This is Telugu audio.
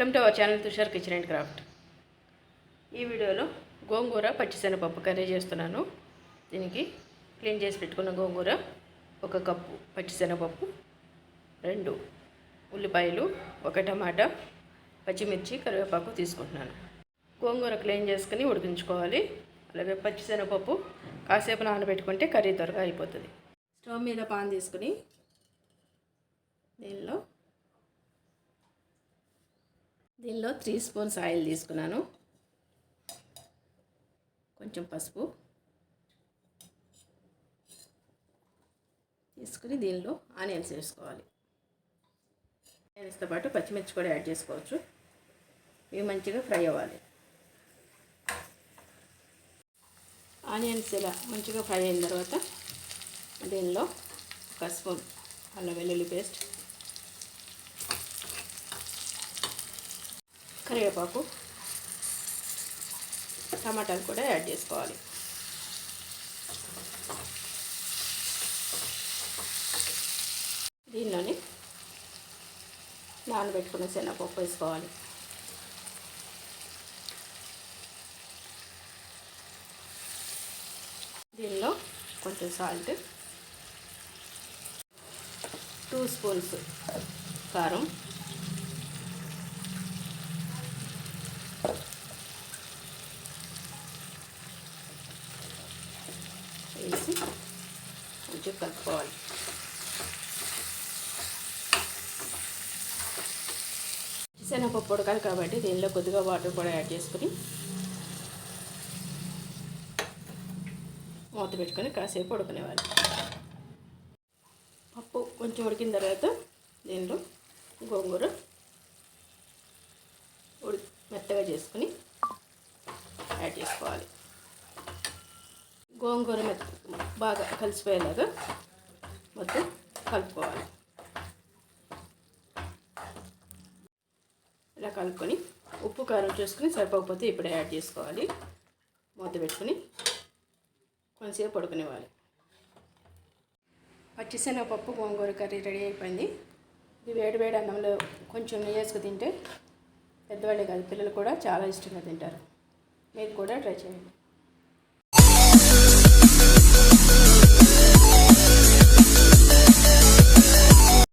Our channel Tushar kitchen and craft. ఈ వీడియోలో గోంగూర పచ్చిశనగపప్పు కర్రీ చేస్తున్నాను. దీనికి క్లీన్ చేసి పెట్టుకున్న గోంగూర ఒక కప్పు పచ్చిశనగపప్పు రెండు ఉల్లిపాయలు ఒక టమాటా పచ్చిమిర్చి కరివేపాకు తీసుకుంటున్నాను. గోంగూర క్లీన్ చేసుకుని ఉడికించుకోవాలి. అలాగే పచ్చిశనగపప్పు కాసేపు నానబెట్టుకుంటే కర్రీ త్వరగా అయిపోతుంది. స్టవ్ మీద పాన్ తీసుకుని దీనిలో దీనిలో త్రీ స్పూన్స్ ఆయిల్ తీసుకున్నాను. కొంచెం పసుపు తీసుకుని దీనిలో ఆనియన్స్ వేసుకోవాలి. ఆనియన్స్తో పాటు పచ్చిమిర్చి కూడా యాడ్ చేసుకోవచ్చు. ఇవి మంచిగా ఫ్రై అవ్వాలి. ఆనియన్స్ ఇలా మంచిగా ఫ్రై అయిన తర్వాత దీనిలో ఒక స్పూన్ అల్లం వెల్లుల్లి పేస్ట్ కరివేపాకు టమాటాలు కూడా యాడ్ చేసుకోవాలి. దీనిలోని నానబెట్టుకున్న శనగపప్పు వేసుకోవాలి. దీనిలో కొంచెం సాల్ట్ టూ స్పూన్స్ కారం కొంచెం కలుపుకోవాలి శనగపప్పు ఉడకాలి కాబట్టి దీనిలో కొద్దిగా వాటర్ కూడా యాడ్ చేసుకుని మూత పెట్టుకొని కాసేపు ఉడుకునేవాలి పప్పు కొంచెం ఉడికిన తర్వాత దీనిలో గోంగూర ఉడి మెత్తగా చేసుకుని యాడ్ చేసుకోవాలి. గోంగూర మెత్త బాగా కలిసిపోయేలాగా మొత్తం కలుపుకోవాలి. ఇలా కలుపుకొని ఉప్పు కారం చూసుకుని సరిపోకపోతే ఇప్పుడే యాడ్ చేసుకోవాలి. మూత పెట్టుకుని కొంచెంసేపు పడుకునేవాలి పచ్చిశనగపప్పు గోంగూర కర్రీ రెడీ అయిపోయింది. ఇది వేడి వేడి అన్నంలో కొంచెం నెయ్యి వేసుకు తింటే పెద్దవాళ్ళే కాదు పిల్లలు కూడా చాలా ఇష్టంగా తింటారు. మీరు కూడా ట్రై చేయండి.